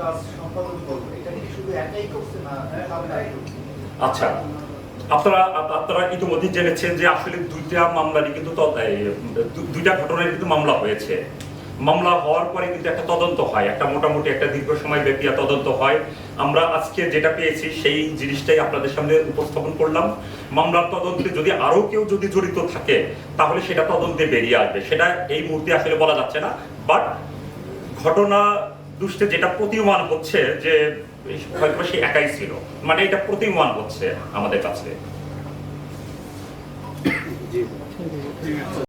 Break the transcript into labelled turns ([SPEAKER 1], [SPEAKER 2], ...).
[SPEAKER 1] কাজ সম্পাদন করবে এটা কি শুধু একাই করছে না
[SPEAKER 2] আচ্ছা আপনারা আপনারা ইতিমধ্যে জেনেছেন যে আসলে দুইটা মামলারই কিন্তু দুইটা ঘটনায় কিন্তু মামলা হয়েছে। মামলা হওয়ার পরে কিন্তু একটা তদন্ত হয় একটা মোটামুটি একটা দীর্ঘ সময় ব্যাপী তদন্ত হয়। আমরা আজকে যেটা পেয়েছি সেই জিনিসটাই আপনাদের সামনে উপস্থাপন করলাম। মামলার তদন্তে যদি আরও কেউ যদি জড়িত থাকে তাহলে সেটা তদন্তে বেরিয়ে আসবে। সেটা এই মুহূর্তে আসলে বলা যাচ্ছে না বাট ঘটনা দুষ্টে যেটা প্রতীয়মান হচ্ছে যে হয়তো সে একাই ছিল মানে এটা প্রতীয়মান হচ্ছে আমাদের কাছে।